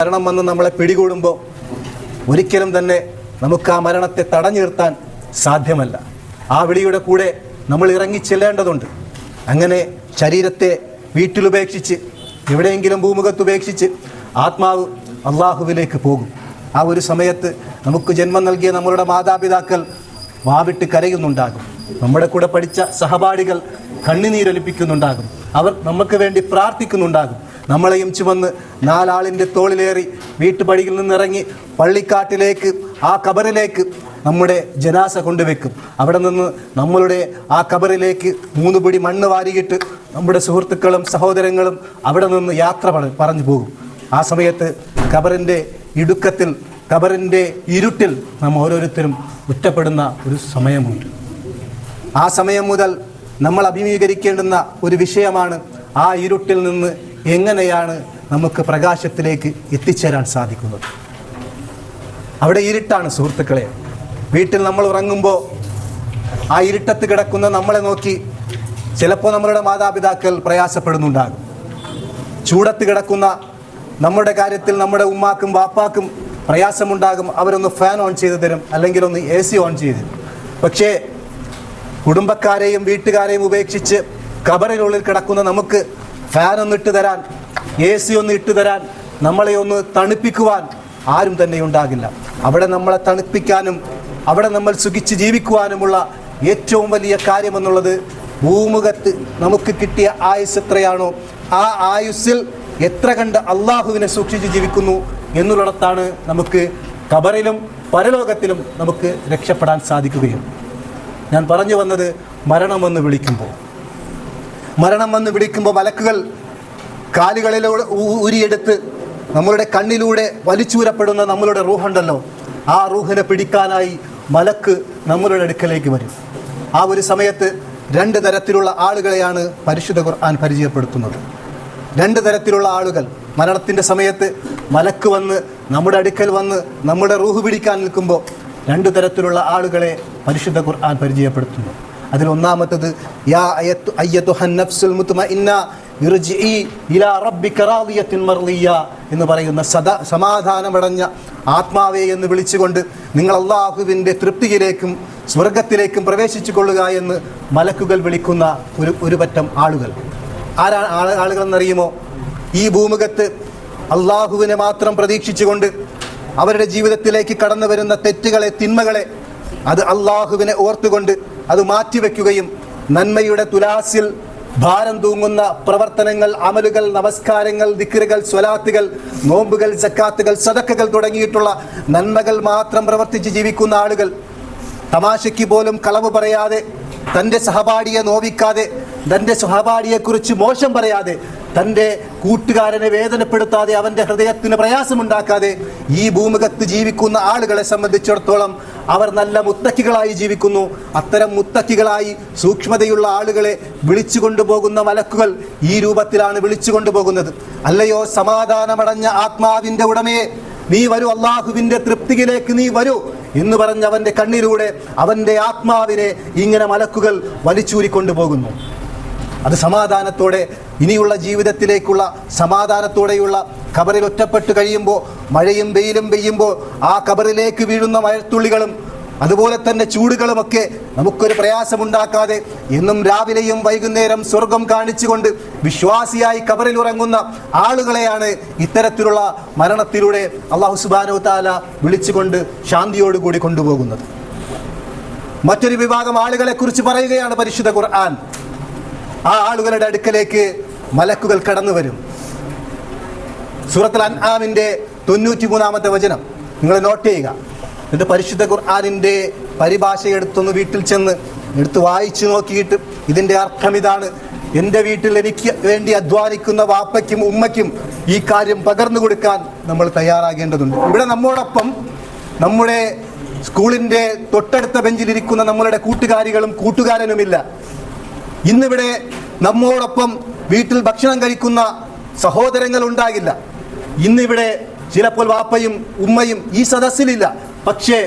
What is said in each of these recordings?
മരണം വന്ന് നമ്മളെ പിടികൂടുമ്പോൾ ഒരിക്കലും തന്നെ നമുക്ക് ആ മരണത്തെ തടഞ്ഞു നിർത്താൻ സാധ്യമല്ല. ആ വിളിയുടെ കൂടെ നമ്മൾ ഇറങ്ങി ചെല്ലേണ്ടതുണ്ട്. അങ്ങനെ ശരീരത്തെ വീട്ടിലുപേക്ഷിച്ച് എവിടെയെങ്കിലും ഭൂമുഖത്ത് ഉപേക്ഷിച്ച് ആത്മാവ് അള്ളാഹുവിലേക്ക് പോകും. ആ ഒരു സമയത്ത് നമുക്ക് ജന്മം നൽകിയ നമ്മളുടെ മാതാപിതാക്കൾ വാവിട്ട് കരയുന്നുണ്ടാകും. നമ്മുടെ കൂടെ പഠിച്ച സഹപാഠികൾ കണ്ണുനീരൊലിപ്പിക്കുന്നുണ്ടാകും. അവർ നമുക്ക് വേണ്ടി പ്രാർത്ഥിക്കുന്നുണ്ടാകും. നമ്മളെയും ചുമന്ന് നാലാളിന്റെ തോളിലേറി വീട്ടുപടിയിൽ നിന്നിറങ്ങി പള്ളിക്കാട്ടിലേക്ക് ആ കബറിലേക്ക് നമ്മുടെ ജനാസ കൊണ്ടുവെക്കും. അവിടെ നിന്ന് നമ്മളുടെ ആ കബറിലേക്ക് മൂന്ന് പിടി മണ്ണ് വാരിയിട്ട് നമ്മുടെ സുഹൃത്തുക്കളും സഹോദരങ്ങളും അവിടെ നിന്ന് യാത്ര പറ- പറഞ്ഞു പോകും. ആ സമയത്ത് കബറിന്റെ ഇടുക്കത്തിൽ കബറിന്റെ ഇരുട്ടിൽ നാം ഓരോരുത്തരും ഒറ്റപ്പെടുന്ന ഒരു സമയമുണ്ട്. ആ സമയം മുതൽ നമ്മൾ അഭിമുഖീകരിക്കേണ്ടുന്ന ഒരു വിഷയമാണ് ആ ഇരുട്ടിൽ നിന്ന് എങ്ങനെയാണ് നമുക്ക് പ്രകാശത്തിലേക്ക് എത്തിച്ചേരാൻ സാധിക്കുന്നത്? അവിടെ ഇരുട്ടാണ് സുഹൃത്തുക്കളെ. വീട്ടിൽ നമ്മൾ ഉറങ്ങുമ്പോൾ ആ ഇരുട്ടത്ത് കിടക്കുന്ന നമ്മളെ നോക്കി ചിലപ്പോൾ നമ്മളുടെ മാതാപിതാക്കൾ പ്രയാസപ്പെടുന്നുണ്ടാകും. ചൂടത്ത് കിടക്കുന്ന നമ്മുടെ കാര്യത്തിൽ നമ്മുടെ ഉമ്മാക്കും വാപ്പാക്കും പ്രയാസമുണ്ടാകും. അവരൊന്ന് ഫാൻ ഓൺ ചെയ്ത് തരും അല്ലെങ്കിൽ ഒന്ന് എ സി ഓൺ ചെയ്ത് തരും. പക്ഷേ കുടുംബക്കാരെയും വീട്ടുകാരെയും ഉപേക്ഷിച്ച് കബറിനുള്ളിൽ കിടക്കുന്ന നമുക്ക് ഫാൻ ഒന്ന് ഇട്ട് തരാൻ എ സി ഒന്ന് ഇട്ട് തരാൻ നമ്മളെ ഒന്ന് തണുപ്പിക്കുവാൻ ആരും തന്നെ ഉണ്ടാകില്ല. അവിടെ നമ്മളെ തണുപ്പിക്കാനും അവിടെ നമ്മൾ സുഖിച്ച് ജീവിക്കുവാനുമുള്ള ഏറ്റവും വലിയ കാര്യമെന്നുള്ളത് ഭൂമുഖത്ത് നമുക്ക് കിട്ടിയ ആയുസ് എത്രയാണോ ആ ആയുസ്സിൽ എത്ര കണ്ട് അള്ളാഹുവിനെ സൂക്ഷിച്ച് ജീവിക്കുന്നു എന്നുള്ളിടത്താണ് നമുക്ക് കബറിലും പരലോകത്തിലും നമുക്ക് രക്ഷപ്പെടാൻ സാധിക്കുകയും. ഞാൻ പറഞ്ഞു വന്നത് മരണമെന്ന് വിളിക്കുമ്പോൾ. മരണം വന്ന് പിടിക്കുമ്പോൾ മലക്കുകൾ കാലുകളിലൂടെ ഊരിയെടുത്ത് നമ്മളുടെ കണ്ണിലൂടെ വലിച്ചൂരപ്പെടുന്ന നമ്മളുടെ റൂഹുണ്ടല്ലോ. ആ റൂഹിനെ പിടിക്കാനായി മലക്ക് നമ്മളുടെ അടുക്കലേക്ക് വരും. ആ ഒരു സമയത്ത് രണ്ട് തരത്തിലുള്ള ആളുകളെയാണ് പരിശുദ്ധ ഖുർആൻ പരിചയപ്പെടുത്തുന്നത്. രണ്ട് തരത്തിലുള്ള ആളുകൾ. മരണത്തിന്റെ സമയത്ത് മലക്ക് വന്ന് നമ്മുടെ അടുക്കൽ വന്ന് നമ്മുടെ റൂഹ് പിടിക്കാൻ നിൽക്കുമ്പോൾ രണ്ട് തരത്തിലുള്ള ആളുകളെ പരിശുദ്ധ ഖുർആൻ പരിചയപ്പെടുത്തുന്നു. അതിൽ ഒന്നാമത്തത് യാ മർളിയ എന്ന് പറയുന്ന സദാ സമാധാനമടഞ്ഞ ആത്മാവേ എന്ന് വിളിച്ചുകൊണ്ട് നിങ്ങൾ അള്ളാഹുവിന്റെ തൃപ്തിയിലേക്കും സ്വർഗത്തിലേക്കും പ്രവേശിച്ചു കൊള്ളുക എന്ന് മലക്കുകൾ വിളിക്കുന്ന ഒരു ഒരു പറ്റം ആളുകൾ. ആരാ ആളുകൾ ആളുകളെന്നറിയുമോ? ഈ ഭൂമുഖത്ത് അള്ളാഹുവിനെ മാത്രം പ്രതീക്ഷിച്ചുകൊണ്ട് അവരുടെ ജീവിതത്തിലേക്ക് കടന്നു വരുന്ന തെറ്റുകളെ തിന്മകളെ അത് അള്ളാഹുവിനെ ഓർത്തുകൊണ്ട് അത് മാറ്റിവെക്കുകയും നന്മയുടെ തുലാസിൽ ഭാരം തൂങ്ങുന്ന പ്രവർത്തനങ്ങൾ അമലുകൾ നമസ്കാരങ്ങൾ ദിക്കറുകൾ സ്വലാത്തുകൾ നോമ്പുകൾ ജക്കാത്തുകൾ സതക്കകൾ തുടങ്ങിയിട്ടുള്ള നന്മകൾ മാത്രം പ്രവർത്തിച്ച് ജീവിക്കുന്ന ആളുകൾ തമാശയ്ക്ക് പോലും കളവ് പറയാതെ തന്റെ സഹപാഠിയെ നോവിക്കാതെ തന്റെ സഹപാഠിയെക്കുറിച്ച് മോശം പറയാതെ തന്റെ കൂട്ടുകാരനെ വേദനപ്പെടുത്താതെ അവന്റെ ഹൃദയത്തിന് പ്രയാസമുണ്ടാക്കാതെ ഈ ഭൂമുഖത്ത് ജീവിക്കുന്ന ആളുകളെ സംബന്ധിച്ചിടത്തോളം അവർ നല്ല മുത്തക്കികളായി ജീവിക്കുന്നു. അത്തരം മുത്തക്കികളായി സൂക്ഷ്മതയുള്ള ആളുകളെ വിളിച്ചു കൊണ്ടുപോകുന്ന മലക്കുകൾ ഈ രൂപത്തിലാണ് വിളിച്ചു കൊണ്ടുപോകുന്നത് അല്ലയോ സമാധാനമടഞ്ഞ ആത്മാവിന്റെ ഉടമയെ നീ വരൂ അള്ളാഹുവിന്റെ തൃപ്തിയിലേക്ക് നീ വരൂ എന്ന് പറഞ്ഞ് അവന്റെ കണ്ണിലൂടെ അവന്റെ ആത്മാവിനെ ഇങ്ങനെ മലക്കുകൾ വലിച്ചൂരിക്കൊണ്ടു പോകുന്നു. അത് സമാധാനത്തോടെ ഇനിയുള്ള ജീവിതത്തിലേക്കുള്ള സമാധാനത്തോടെയുള്ള കബറിൽ ഒറ്റപ്പെട്ട് കഴിയുമ്പോൾ മഴയും വെയിലും പെയ്യുമ്പോൾ ആ കബറിലേക്ക് വീഴുന്ന മഴത്തുള്ളികളും അതുപോലെ തന്നെ ചൂടുകളുമൊക്കെ നമുക്കൊരു പ്രയാസമുണ്ടാക്കാതെ എന്നും രാവിലെയും വൈകുന്നേരം സ്വർഗം കാണിച്ചുകൊണ്ട് വിശ്വാസിയായി കബറിൽ ഉറങ്ങുന്ന ആളുകളെയാണ് ഇത്തരത്തിലുള്ള മരണത്തിലൂടെ അള്ളാഹു സുബാനോ താല വിളിച്ചുകൊണ്ട് ശാന്തിയോടുകൂടി കൊണ്ടുപോകുന്നത്. മറ്റൊരു വിഭാഗം ആളുകളെ കുറിച്ച് പറയുകയാണ് പരിശുദ്ധ ഖുർആൻ. ആ ആളുകളുടെ അടുക്കലേക്ക് മലക്കുകൾ കടന്നു വരും. സൂറത്തുൽ അൻആമിന്റെ തൊണ്ണൂറ്റി മൂന്നാമത്തെ വചനം. നിങ്ങൾ നോട്ട് ചെയ്യുക. എന്നിട്ട് പരിശുദ്ധ ഖുർആാനിന്റെ പരിഭാഷ എടുത്തൊന്ന് വീട്ടിൽ ചെന്ന് എടുത്ത് വായിച്ചു നോക്കിയിട്ട് ഇതിന്റെ അർത്ഥം ഇതാണ്. എന്റെ വീട്ടിൽ എനിക്ക് വേണ്ടി അധ്വാനിക്കുന്ന വാപ്പയ്ക്കും ഉമ്മയ്ക്കും ഈ കാര്യം പകർന്നു കൊടുക്കാൻ നമ്മൾ തയ്യാറാകേണ്ടതുണ്ട്. ഇവിടെ നമ്മോടൊപ്പം നമ്മുടെ സ്കൂളിന്റെ തൊട്ടടുത്ത ബെഞ്ചിലിരിക്കുന്ന നമ്മളുടെ കൂട്ടുകാരികളും കൂട്ടുകാരനുമില്ല. ഇന്നിവിടെ നമ്മോടൊപ്പം വീട്ടിൽ ഭക്ഷണം കഴിക്കുന്ന സഹോദരങ്ങൾ ഉണ്ടാകില്ല. ഇന്നിവിടെ ചിലപ്പോൾ വാപ്പയും ഉമ്മയും ഈ സദസ്സിലില്ല. പക്ഷേ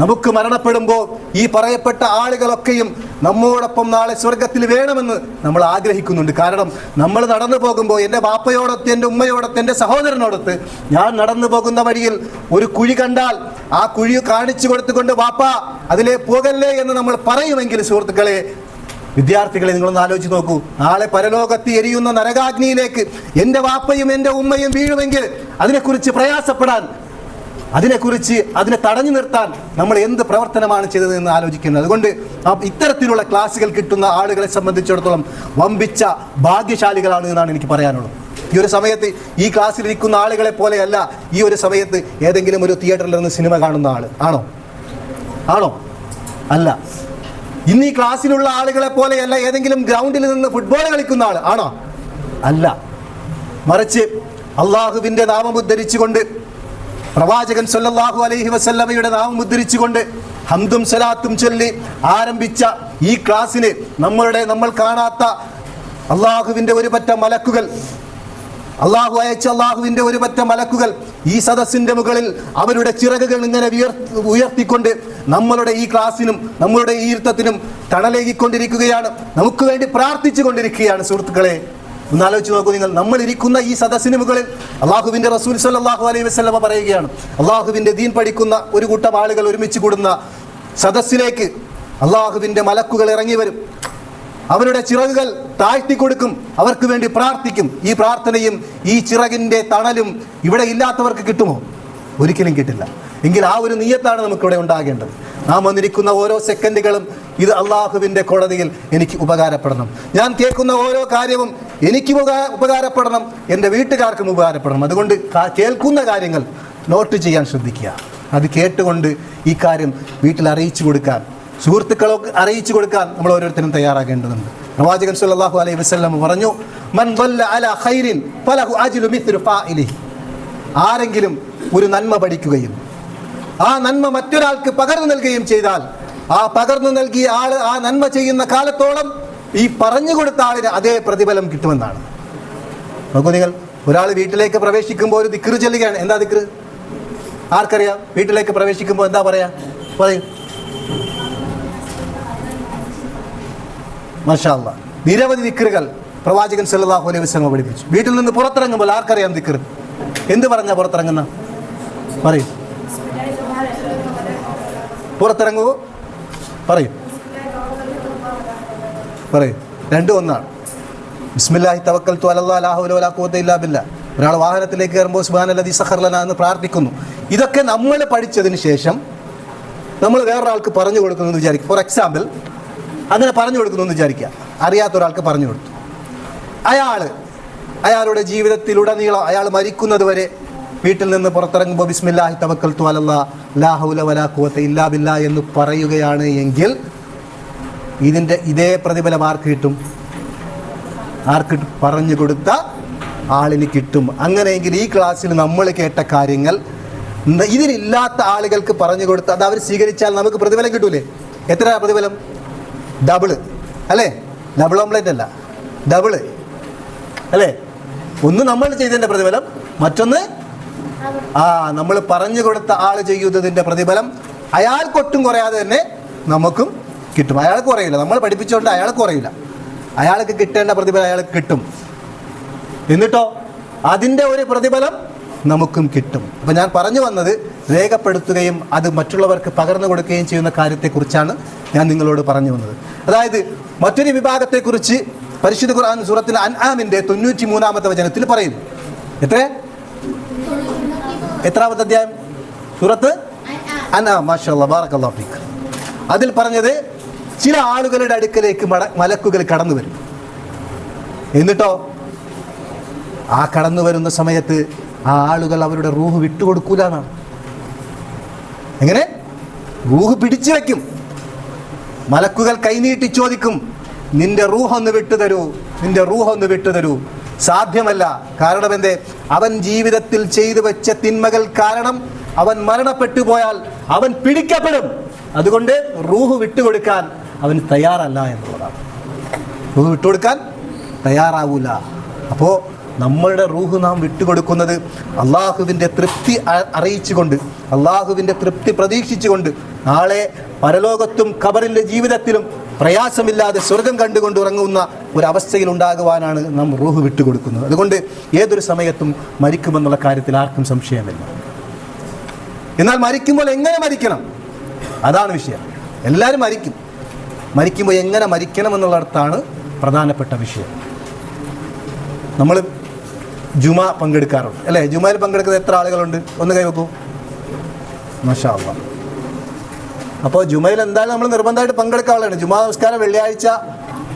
നമുക്ക് മരണപ്പെടുമ്പോൾ ഈ പറയപ്പെട്ട ആളുകളൊക്കെയും നമ്മോടൊപ്പം നാളെ സ്വർഗത്തിൽ വേണമെന്ന് നമ്മൾ ആഗ്രഹിക്കുന്നുണ്ട്. കാരണം നമ്മൾ നടന്നു പോകുമ്പോൾ എന്റെ വാപ്പയോടൊത്ത് എന്റെ ഉമ്മയോടൊത്ത് എന്റെ സഹോദരനോടൊത്ത് ഞാൻ നടന്നു പോകുന്ന വഴിയിൽ ഒരു കുഴി കണ്ടാൽ ആ കുഴി കാണിച്ചു കൊടുത്തുകൊണ്ട് വാപ്പ അതിലെ പോകല്ലേ എന്ന് നമ്മൾ പറയുമെങ്കിൽ സുഹൃത്തുക്കളെ വിദ്യാർത്ഥികളെ നിങ്ങളൊന്ന് ആലോചിച്ച് നോക്കൂ. നാളെ പരലോകത്ത് എരിയുന്ന നരകാഗ്നിയിലേക്ക് എന്റെ വാപ്പയും എന്റെ ഉമ്മയും വീഴുമെങ്കിൽ അതിനെക്കുറിച്ച് പ്രയാസപ്പെടാൻ അതിനെക്കുറിച്ച് അതിനെ തടഞ്ഞു നിർത്താൻ നമ്മൾ എന്ത് പ്രവർത്തനമാണ് ചെയ്തതെന്ന് ആലോചിക്കുന്നത്. അതുകൊണ്ട് ഇത്തരത്തിലുള്ള ക്ലാസ്സുകൾ കിട്ടുന്ന ആളുകളെ സംബന്ധിച്ചിടത്തോളം വമ്പിച്ച ഭാഗ്യശാലികളാണ് എന്നാണ് എനിക്ക് പറയാനുള്ളത്. ഈ ഒരു സമയത്ത് ഈ ക്ലാസ്സിൽ ഇരിക്കുന്ന ആളുകളെ പോലെയല്ല ഈ ഒരു സമയത്ത് ഏതെങ്കിലും ഒരു തിയേറ്ററിൽ നിന്ന് സിനിമ കാണുന്ന ആൾ. ആണോ? ആണോ? അല്ല. ഇന്ന് ഈ ക്ലാസ്സിലുള്ള ആളുകളെ പോലെയല്ല ഏതെങ്കിലും ഗ്രൗണ്ടിൽ നിന്ന് ഫുട്ബോൾ കളിക്കുന്ന ആൾ ആണോ? അല്ല. മറിച്ച് അള്ളാഹുവിന്റെ നാമം ഉദ്ധരിച്ചുകൊണ്ട് പ്രവാചകൻ സൊല്ലാഹു അലൈഹി വസല്ലമയുടെ നാമം ഉദ്ധരിച്ചുകൊണ്ട് ഹന്തും സലാത്തും ചൊല്ലി ആരംഭിച്ച ഈ ക്ലാസ്സിന് നമ്മളുടെ നമ്മൾ കാണാത്ത അള്ളാഹുവിന്റെ ഒരു പറ്റ മലക്കുകൾ അള്ളാഹു അയച്ച അള്ളാഹുവിന്റെ ഒരു പറ്റ മലക്കുകൾ ഈ സദസ്സിന്റെ മുകളിൽ അവരുടെ ചിറകുകൾ ഇങ്ങനെ ഉയർത്തിക്കൊണ്ട് നമ്മളുടെ ഈ ക്ലാസ്സിനും നമ്മളുടെ ഈ ഇരുത്തത്തിനും തണലേകിക്കൊണ്ടിരിക്കുകയാണ്. നമുക്ക് വേണ്ടി പ്രാർത്ഥിച്ചു കൊണ്ടിരിക്കുകയാണ് സുഹൃത്തുക്കളെ. ഒന്ന് ആലോചിച്ച് നോക്കൂ നിങ്ങൾ. നമ്മൾ ഇരിക്കുന്ന ഈ സദസ്സിന് മുകളിൽ അള്ളാഹുവിന്റെ റസൂൽ സല്ലാഹു അലൈഹി വസ്ലമ പറയുകയാണ്. അള്ളാഹുവിന്റെ ദീൻ പഠിക്കുന്ന ഒരു കൂട്ടം ആളുകൾ ഒരുമിച്ച് കൂടുന്ന സദസ്സിലേക്ക് അള്ളാഹുവിന്റെ മലക്കുകൾ ഇറങ്ങി വരും. അവരുടെ ചിറകുകൾ താഴ്ത്തി കൊടുക്കും. അവർക്ക് വേണ്ടി പ്രാർത്ഥിക്കും. ഈ പ്രാർത്ഥനയും ഈ ചിറകിന്റെ തണലും ഇവിടെ ഇല്ലാത്തവർക്ക് കിട്ടുമോ? ഒരിക്കലും കിട്ടില്ല. എങ്കിൽ ആ ഒരു നീയത്താണ് നമുക്കിവിടെ ഉണ്ടാകേണ്ടത്. നാം വന്നിരിക്കുന്ന ഓരോ സെക്കൻഡുകളും ഇത് അള്ളാഹുവിന്റെ കോടതിയിൽ എനിക്ക് ഉപകാരപ്പെടണം. ഞാൻ കേൾക്കുന്ന ഓരോ കാര്യവും എനിക്ക് ഉപകാ- ഉപകാരപ്പെടണം. എന്റെ വീട്ടുകാർക്കും ഉപകാരപ്പെടണം. അതുകൊണ്ട് കേൾക്കുന്ന കാര്യങ്ങൾ നോട്ട് ചെയ്യാൻ ശ്രദ്ധിക്കുക. അത് കേട്ടുകൊണ്ട് ഈ കാര്യം വീട്ടിൽ അറിയിച്ചു കൊടുക്കാൻ സുഹൃത്തുക്കളൊക്കെ അറിയിച്ചു കൊടുക്കാൻ നമ്മൾ ഓരോരുത്തരും തയ്യാറാകേണ്ടതുണ്ട്. പ്രവാചകൻ സല്ലല്ലാഹു അലൈഹി വസല്ലം പറഞ്ഞു മൻ അലാ ഖൈറിൻ ഫലഹു ആരെങ്കിലും ഒരു നന്മ പഠിക്കുകയും ആ നന്മ മറ്റൊരാൾക്ക് പകർന്നു നൽകുകയും ചെയ്താൽ ആ പകർന്നു നൽകിയ ആൾ ആ നന്മ ചെയ്യുന്ന കാലത്തോളം ഈ പറഞ്ഞു കൊടുത്ത ആളിന് അതേ പ്രതിഫലം കിട്ടുമെന്നാണ്. നോക്കൂ നിങ്ങൾ ഒരാൾ വീട്ടിലേക്ക് പ്രവേശിക്കുമ്പോൾ ഒരു ദിക്കറ് ചെല്ലുകയാണ്. എന്താ ദിക്കറ് ആർക്കറിയാം? വീട്ടിലേക്ക് പ്രവേശിക്കുമ്പോൾ എന്താ പറയാ? പറയൂ. മാഷാല്ല നിരവധി ദിക്കറുകൾ പ്രവാചകൻ സല്ലാഹു അലൈഹി വസല്ലം പഠിപ്പിച്ചു. വീട്ടിൽ നിന്ന് പുറത്തിറങ്ങുമ്പോൾ ആർക്കറിയാം ദിക്കർ എന്ത് പറഞ്ഞ പുറത്തിറങ്ങുന്ന? പറയും. പുറത്തിറങ്ങൂ പറയും. പറയും. രണ്ടും ഒന്നാണ്. ബിസ്മില്ലാഹി തവക്കൽ അലല്ലാഹ് ലാ ഹൗല വലാ ഖുവത ഇല്ലാ ബില്ലാ. ഒരാൾ വാഹനത്തിലേക്ക് കയറുമ്പോൾ സുബ്ഹാനല്ലദീ സഖർ ലനാ എന്ന് പ്രാർത്ഥിക്കുന്നു. ഇതൊക്കെ നമ്മൾ പഠിച്ചതിന് ശേഷം നമ്മൾ വേറൊരാൾക്ക് പറഞ്ഞു കൊടുക്കുന്നു എന്ന് വിചാരിക്കും. ഫോർ എക്സാമ്പിൾ അങ്ങനെ പറഞ്ഞു കൊടുക്കുന്നു എന്ന് വിചാരിക്കുക. അറിയാത്ത ഒരാൾക്ക് പറഞ്ഞു കൊടുത്തു. അയാൾ അയാളുടെ ജീവിതത്തിലുടനീളം അയാൾ മരിക്കുന്നത് വരെ വീട്ടിൽ നിന്ന് പുറത്തിറങ്ങുമ്പോൾ ബിസ്മില്ലാഹി തവക്കൽ അലല്ലാ ലാ ഹൗല വലാ ഇല്ലാ എന്ന് പറയുകയാണ് എങ്കിൽ ഇതിന്റെ ഇതേ പ്രതിഫലം ആർക്ക് കിട്ടും? ആർക്ക് പറഞ്ഞു കൊടുത്ത ആളിന് കിട്ടും. അങ്ങനെയെങ്കിൽ ഈ ക്ലാസ്സിൽ നമ്മൾ കേട്ട കാര്യങ്ങൾ ഇതിനില്ലാത്ത ആളുകൾക്ക് പറഞ്ഞു കൊടുത്ത് അത് അവർ സ്വീകരിച്ചാൽ നമുക്ക് പ്രതിഫലം കിട്ടൂലേ? എത്ര പ്രതിഫലം? ഡബിൾ അല്ലേ? ഡബിൾ ഓംലെറ്റ് അല്ല. ഡബിൾ അല്ലേ? ഒന്ന് നമ്മൾ ചെയ്തതിന്റെ പ്രതിഫലം മറ്റൊന്ന് ആ നമ്മൾ പറഞ്ഞു കൊടുത്ത ആൾ ചെയ്യുന്നതിന്റെ പ്രതിഫലം അയാൾക്കൊട്ടും കുറയാതെ തന്നെ നമുക്കും കിട്ടും. അയാൾക്ക് കുറയില്ല. നമ്മൾ പഠിപ്പിച്ചുകൊണ്ട് അയാൾക്ക് കുറയില്ല. അയാൾക്ക് കിട്ടേണ്ട പ്രതിഫലം അയാൾക്ക് കിട്ടും. എന്നിട്ടോ? അതിന്റെ ഒരു പ്രതിഫലം നമുക്കും കിട്ടും. അപ്പൊ ഞാൻ പറഞ്ഞു വന്നത് രേഖപ്പെടുത്തുകയും അത് മറ്റുള്ളവർക്ക് പകർന്നു കൊടുക്കുകയും ചെയ്യുന്ന കാര്യത്തെക്കുറിച്ചാണ് ഞാൻ നിങ്ങളോട് പറഞ്ഞു വന്നത്. അതായത് മറ്റൊരു വിഭാഗത്തെക്കുറിച്ച് പരിശുദ്ധ ഖുർആൻ സൂറത്തിൽ അൻആമിന്റെ തൊണ്ണൂറ്റി മൂന്നാമത്തെ വചനത്തിൽ പറയുന്നു. എത്ര? എത്രാമത്തെ അധ്യായം? സൂറത്ത് ഫീക്ക്. അതിൽ പറഞ്ഞത് ചില ആളുകളുടെ അടുക്കലേക്ക് മട മലക്കുകൾ കടന്നു വരും എന്നിട്ടോ? ആ കടന്നു വരുന്ന സമയത്ത് ആ ആളുകൾ അവരുടെ റൂഹ് വിട്ടുകൊടുക്കൂല എന്നാണ് എങ്ങനെ? റൂഹ് പിടിച്ചു വയ്ക്കും മലക്കുകൾ കൈനീട്ടി ചോദിക്കും നിന്റെ റൂഹ് ഒന്ന് വിട്ടുതരൂ നിന്റെ റൂഹ് ഒന്ന് വിട്ടുതരൂ. സാധ്യമല്ല. കാരണം എന്തേ? അവൻ ജീവിതത്തിൽ ചെയ്തു വെച്ച തിന്മകൾ കാരണം അവൻ മരണപ്പെട്ടു പോയാൽ അവൻ പിടിക്കപ്പെടും. അതുകൊണ്ട് റൂഹ് വിട്ടുകൊടുക്കാൻ അവൻ തയ്യാറല്ല എന്നുള്ളതാണ്. റൂഹ് വിട്ടുകൊടുക്കാൻ തയ്യാറാവൂല. അപ്പോൾ നമ്മളുടെ റൂഹ് നാം വിട്ടുകൊടുക്കുന്നത് അള്ളാഹുവിന്റെ തൃപ്തി അറിയിച്ചുകൊണ്ട് അള്ളാഹുവിന്റെ തൃപ്തി പ്രതീക്ഷിച്ചുകൊണ്ട് നാളെ പരലോകത്തും ഖബറിന്റെ ജീവിതത്തിലും പ്രയാസമില്ലാതെ സ്വർഗം കണ്ടുകൊണ്ട് ഉറങ്ങുന്ന ഒരവസ്ഥയിൽ ഉണ്ടാകുവാനാണ് നാം റൂഹ് വിട്ടുകൊടുക്കുന്നത്. അതുകൊണ്ട് ഏതൊരു സമയത്തും മരിക്കുമെന്നുള്ള കാര്യത്തിൽ ആർക്കും സംശയമില്ല. എന്നാൽ മരിക്കുമ്പോൾ എങ്ങനെ മരിക്കണം? അതാണ് വിഷയം. എല്ലാവരും മരിക്കും. മരിക്കുമ്പോൾ എങ്ങനെ മരിക്കണം എന്നുള്ളിടത്താണ് പ്രധാനപ്പെട്ട വിഷയം. നമ്മൾ ജുമ പങ്കെടുക്കാറുണ്ട്. അല്ലേ? ജുമയിൽ പങ്കെടുക്കുന്ന എത്ര ആളുകളുണ്ട്? ഒന്ന് കൈവെക്കൂ. മഷാ അപ്പോൾ ജുമയിൽ എന്തായാലും നമ്മൾ നിർബന്ധമായിട്ട് പങ്കെടുക്കാറുള്ള ജുമാ നമസ്കാരം വെള്ളിയാഴ്ച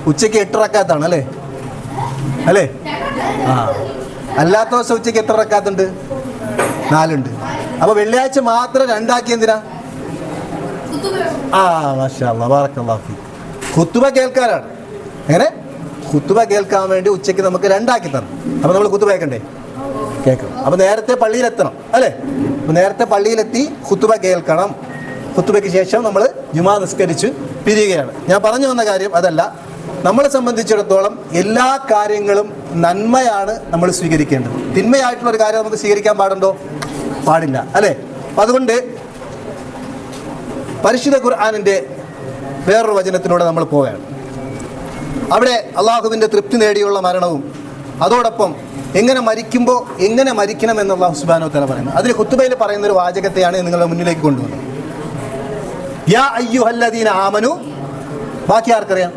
ഉച്ചയ്ക്ക് എട്ട് റക്കാത്താണ് അല്ലേ? അല്ലേ? ആ. അല്ലാത്ത ദിവസം ഉച്ചയ്ക്ക് എത്ര റക്കാത്തുണ്ട്? നാലുണ്ട്. അപ്പോൾ വെള്ളിയാഴ്ച മാത്രം രണ്ടാക്കി എന്തിനാ? ആ മഷാ ബാറക്കല്ലാഹു ഫീക്ക് ഖുത്തുബ കേൾക്കാനാണ്. എങ്ങനെ? ഖുത്തുബ കേൾക്കാൻ വേണ്ടി ഉച്ചയ്ക്ക് നമുക്ക് രണ്ടാക്കി തരണം അപ്പോൾ നമ്മൾ കുത്തുബ കേൾക്കണ്ടേ? കേൾക്കണം അപ്പോൾ നേരത്തെ പള്ളിയിലെത്തണം അല്ലേ? അപ്പോൾ നേരത്തെ പള്ളിയിലെത്തി കുത്തുബ കേൾക്കണം. കുത്തുബയ്ക്ക് ശേഷം നമ്മൾ ജുമാ നിസ്കരിച്ച് പിരിയുകയാണ്. ഞാൻ പറഞ്ഞു വന്ന കാര്യം അതല്ല. നമ്മളെ സംബന്ധിച്ചിടത്തോളം എല്ലാ കാര്യങ്ങളും നന്മയാണ് നമ്മൾ സ്വീകരിക്കേണ്ടത്. തിന്മയായിട്ടുള്ള ഒരു കാര്യം നമുക്ക് സ്വീകരിക്കാൻ പാടുണ്ടോ? പാടില്ല അല്ലേ? അതുകൊണ്ട് പരിശുദ്ധ ഖുർആാനിന്റെ വേറൊരു വചനത്തിലൂടെ നമ്മൾ പോവുകയാണ്. അവിടെ അള്ളാഹുവിന്റെ തൃപ്തി നേടിയുള്ള മരണവും. അതോടൊപ്പം എങ്ങനെ മരിക്കുമ്പോൾ എങ്ങനെ മരിക്കണം എന്ന് അള്ളാഹു സുബാനോ തല പറയുന്നത് അതിൽ കുത്തുബയിൽ പറയുന്ന ഒരു വാചകത്തെയാണ് നിങ്ങളുടെ മുന്നിലേക്ക് കൊണ്ടുവന്നത്. യാ ആമനു. ബാക്കി ആർക്കറിയാം?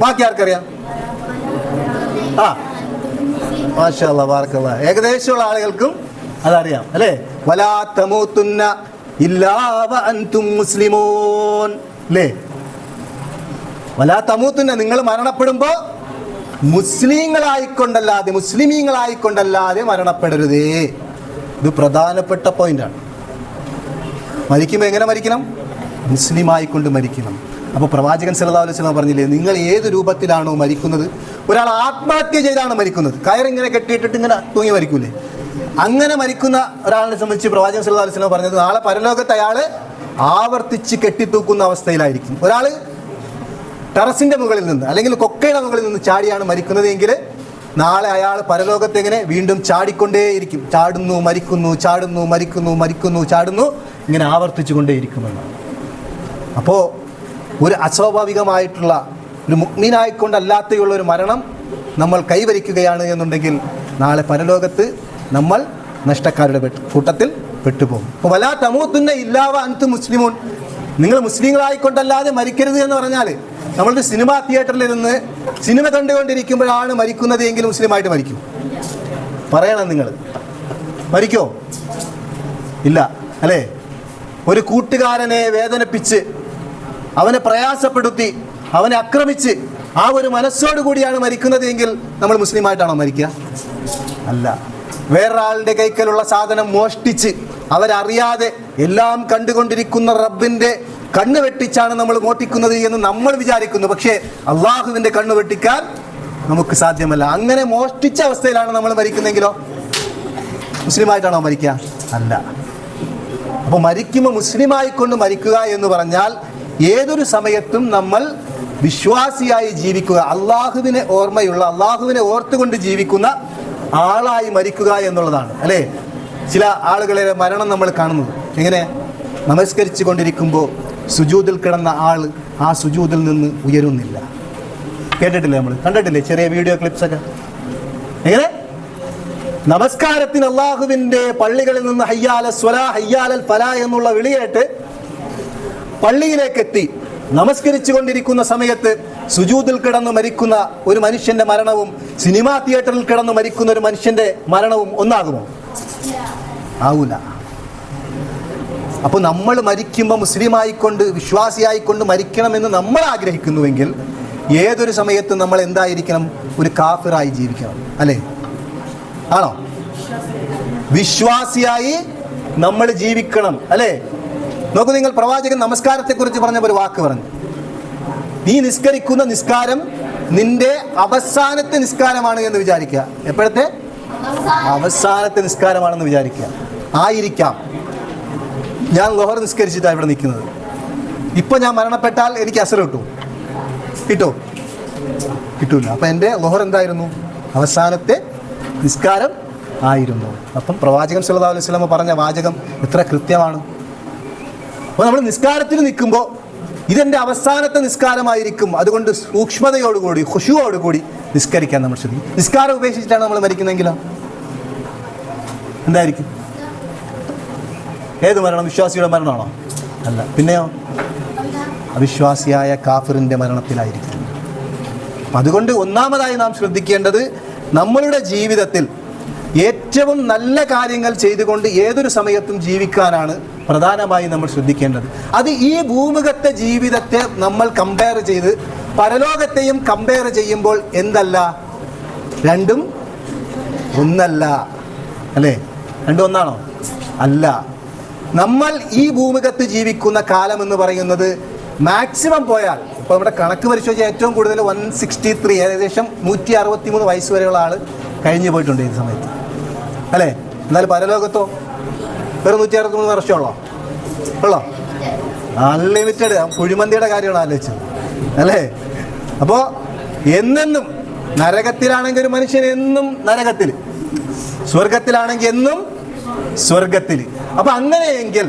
ബാക്കി ആർക്കറിയാം? ആ. മാഷാ. ഏകദേശമുള്ള ആളുകൾക്കും അതറിയാം അല്ലേ? വലാ വലാ നിങ്ങൾ മരണപ്പെടുമ്പോ മുസ്ലിങ്ങളായിക്കൊണ്ടല്ലാതെ മുസ്ലിമീങ്ങളായിക്കൊണ്ടല്ലാതെ മരണപ്പെടരുതേ. ഇത് പ്രധാനപ്പെട്ട പോയിന്റാണ്. മരിക്കുമ്പോൾ എങ്ങനെ മരിക്കണം? മുസ്ലിമായിക്കൊണ്ട് മരിക്കണം. അപ്പോൾ പ്രവാചകൻ സല്ലല്ലാഹു അലൈഹി വസല്ലം പറഞ്ഞില്ലേ നിങ്ങൾ ഏത് രൂപത്തിലാണോ മരിക്കുന്നത്? ഒരാൾ ആത്മഹത്യ ചെയ്താണ് മരിക്കുന്നത്. കയറിങ്ങനെ കെട്ടിയിട്ടിട്ട് ഇങ്ങനെ തൂങ്ങി മരിക്കൂലേ? അങ്ങനെ മരിക്കുന്ന ഒരാളിനെ സംബന്ധിച്ച് പ്രവാചകൻ സല്ലല്ലാഹു അലൈഹി പറഞ്ഞത് നാളെ പരലോകത്ത് അയാൾ ആവർത്തിച്ച് കെട്ടിത്തൂക്കുന്ന അവസ്ഥയിലായിരിക്കും. ഒരാൾ ടെറസിന്റെ മുകളിൽ നിന്ന് അല്ലെങ്കിൽ കൊക്കയുടെ മുകളിൽ നിന്ന് ചാടിയാണ് മരിക്കുന്നതെങ്കിൽ നാളെ അയാൾ പരലോകത്തെങ്ങനെ വീണ്ടും ചാടിക്കൊണ്ടേയിരിക്കും. ചാടുന്നു മരിക്കുന്നു ചാടുന്നു മരിക്കുന്നു മരിക്കുന്നു ചാടുന്നു ഇങ്ങനെ ആവർത്തിച്ചു കൊണ്ടേയിരിക്കുമെന്നാണ് അപ്പോൾ ഒരു അസ്വാഭാവികമായിട്ടുള്ള ഒരു മുഗ്മീനായിക്കൊണ്ടല്ലാത്തയുള്ള ഒരു മരണം നമ്മൾ കൈവരിക്കുകയാണ് എന്നുണ്ടെങ്കിൽ നാളെ പരലോകത്ത് നമ്മൾ നഷ്ടക്കാരുടെ കൂട്ടത്തിൽ പെട്ടുപോകും. വലാ തമൂത്തുന്ന ഇല്ലാവ അനത്ത് മുസ്ലിമൂൻ. നിങ്ങൾ മുസ്ലിങ്ങളായിക്കൊണ്ടല്ലാതെ മരിക്കരുത് എന്ന് പറഞ്ഞാൽ നമ്മളൊരു സിനിമ തിയേറ്ററിൽ ഇരുന്ന് സിനിമ കണ്ടുകൊണ്ടിരിക്കുമ്പോഴാണ് മരിക്കുന്നത് എങ്കിൽ മുസ്ലിമായിട്ട് മരിക്കും. പറയണം നിങ്ങൾ. മരിക്കോ? ഇല്ല. അല്ലേ? ഒരു കൂട്ടുകാരനെ വേദനിപ്പിച്ച് അവനെ പ്രയാസപ്പെടുത്തി അവനെ ആക്രമിച്ച് ആ ഒരു മനസ്സോടു കൂടിയാണ് മരിക്കുന്നത് എങ്കിൽ നമ്മൾ മുസ്ലിമായിട്ടാണോ മരിക്കുക? അല്ല. വേറൊരാളുടെ കൈക്കലുള്ള സാധനം മോഷ്ടിച്ച് അവരറിയാതെ എല്ലാം കണ്ടുകൊണ്ടിരിക്കുന്ന റബ്ബിന്റെ കണ്ണ് വെട്ടിച്ചാണ് നമ്മൾ മോട്ടിക്കുന്നത് എന്ന് നമ്മൾ വിചാരിക്കുന്നു. പക്ഷേ അള്ളാഹുവിന്റെ കണ്ണ് വെട്ടിക്കാൻ നമുക്ക് സാധ്യമല്ല. അങ്ങനെ മോഷ്ടിച്ച അവസ്ഥയിലാണ് നമ്മൾ മരിക്കുന്നെങ്കിലോ മുസ്ലിമായിട്ടാണോ മരിക്കുക? അല്ല. അപ്പോൾ മരിക്കുമ്പോൾ മുസ്ലിമായിക്കൊണ്ട് മരിക്കുക എന്ന് പറഞ്ഞാൽ ഏതൊരു സമയത്തും നമ്മൾ വിശ്വാസിയായി ജീവിക്കുക. അള്ളാഹുവിനെ ഓർമ്മയുള്ള അള്ളാഹുവിനെ ഓർത്തുകൊണ്ട് ജീവിക്കുന്ന ആളായി മരിക്കുക എന്നുള്ളതാണ് അല്ലേ? ചില ആളുകളെ മരണം നമ്മൾ കാണുന്നത്. എങ്ങനെ? നമസ്കരിച്ചു കൊണ്ടിരിക്കുമ്പോൾ സുജൂതിൽ കിടന്ന ആൾ ആ സുജൂതിൽ നിന്ന് ഉയരുന്നില്ല. കേട്ടിട്ടില്ലേ നമ്മൾ? കണ്ടിട്ടില്ലേ ചെറിയ വീഡിയോ ക്ലിപ്സൊക്കെ എങ്ങനെ? നമസ്കാരത്തിന് അള്ളാഹുവിന്റെ പള്ളികളിൽ നിന്ന് ഹയ്യാല സ്വല ഹയ്യാലൽ ഫല എന്നുള്ള വിളിയേട്ട് പള്ളിയിലേക്ക് എത്തി നമസ്കരിച്ചു കൊണ്ടിരിക്കുന്ന സമയത്ത് സുജൂതിൽ കിടന്ന് മരിക്കുന്ന ഒരു മനുഷ്യന്റെ മരണവും സിനിമാ തിയേറ്ററിൽ കിടന്ന് മരിക്കുന്ന ഒരു മനുഷ്യന്റെ മരണവും ഒന്നാകുമോ? ആവൂല. അപ്പോൾ നമ്മൾ മരിക്കുമ്പോൾ മുസ്ലിമായിക്കൊണ്ട് വിശ്വാസിയായിക്കൊണ്ട് മരിക്കണമെന്ന് നമ്മൾ ആഗ്രഹിക്കുന്നുവെങ്കിൽ ഏതൊരു സമയത്തും നമ്മൾ എന്തായിരിക്കണം? ഒരു കാഫിറായി ജീവിക്കണം. അല്ലേ? ആണോ? വിശ്വാസിയായി നമ്മൾ ജീവിക്കണം. അല്ലേ? നോക്കൂ നിങ്ങൾ പ്രവാചകൻ നമസ്കാരത്തെക്കുറിച്ച് പറഞ്ഞ ഒരു വാക്ക് പറഞ്ഞു. നീ നിസ്കരിക്കുന്ന നിസ്കാരം നിന്റെ അവസാനത്തെ നിസ്കാരമാണ് എന്ന് വിചാരിക്കുക. എപ്പോഴത്തെ? അവസാനത്തെ നിസ്കാരമാണെന്ന് വിചാരിക്കുക. ആയിരിക്കാം. ഞാൻ ലോഹർ നിസ്കരിച്ചിട്ടാണ് ഇവിടെ നിൽക്കുന്നത്. ഇപ്പൊ ഞാൻ മരണപ്പെട്ടാൽ എനിക്ക് അസർ കിട്ടും. കിട്ടോ? കിട്ടൂല. അപ്പം എന്റെ ലൊഹർ എന്തായിരുന്നു? അവസാനത്തെ നിസ്കാരം ആയിരുന്നു. അപ്പം പ്രവാചകൻ സല്ലാ അലൈഹി സ്വലമ പറഞ്ഞ വാചകം എത്ര കൃത്യമാണ്. അപ്പോൾ നമ്മൾ നിസ്കാരത്തിൽ നിൽക്കുമ്പോൾ ഇതെന്റെ അവസാനത്തെ നിസ്കാരമായിരിക്കും. അതുകൊണ്ട് സൂക്ഷ്മതയോടുകൂടി ഹുഷുവോടുകൂടി നിസ്കരിക്കാൻ നമ്മൾ ശ്രമിക്കും. നിസ്കാരം ഉപേക്ഷിച്ചിട്ടാണ് നമ്മൾ മരിക്കുന്നതെങ്കിലോ? എന്തായിരിക്കും? ഏത് മരണം? വിശ്വാസിയുടെ മരണമാണോ? അല്ല. പിന്നെയോ? അവിശ്വാസിയായ കാഫിറിന്റെ മരണത്തിലായിരിക്കും. അതുകൊണ്ട് ഒന്നാമതായി നാം ശ്രദ്ധിക്കേണ്ടത് നമ്മളുടെ ജീവിതത്തിൽ ഏറ്റവും നല്ല കാര്യങ്ങൾ ചെയ്തുകൊണ്ട് ഏതൊരു സമയത്തും ജീവിക്കാനാണ് പ്രധാനമായും നമ്മൾ ശ്രദ്ധിക്കേണ്ടത്. അത് ഈ ഭൂമുഖത്തെ ജീവിതത്തെ നമ്മൾ കമ്പയർ ചെയ്ത് പരലോകത്തെയും കമ്പയർ ചെയ്യുമ്പോൾ എന്തല്ല? രണ്ടും ഒന്നല്ല. അല്ലേ? രണ്ടും ഒന്നാണോ? അല്ല. നമ്മൾ ഈ ഭൂമുഖത്ത് ജീവിക്കുന്ന കാലം എന്ന് പറയുന്നത് മാക്സിമം പോയാൽ ഇപ്പോൾ നമ്മുടെ കണക്ക് പരിശോധിച്ച ഏറ്റവും കൂടുതൽ വൺ സിക്സ്റ്റി ത്രീ ഏകദേശം നൂറ്റി അറുപത്തി മൂന്ന് വയസ്സ് വരെയുള്ള ആൾ കഴിഞ്ഞു പോയിട്ടുണ്ട് ഈ സമയത്ത്. അല്ലേ? എന്നാൽ പരലോകത്തോ? വെറും നൂറ്റി അറുപത്തി മൂന്ന് വർഷമുള്ളോ? ഉള്ളോ? അൺലിമിറ്റഡ് കുഴിമന്തിയുടെ കാര്യമാണ് ആലോചിച്ചത്. അല്ലേ? അപ്പോൾ എന്നെന്നും നരകത്തിലാണെങ്കിൽ ഒരു മനുഷ്യൻ എന്നും നരകത്തിൽ. സ്വർഗത്തിലാണെങ്കിൽ എന്നും സ്വർഗത്തിൽ. അപ്പൊ അങ്ങനെയെങ്കിൽ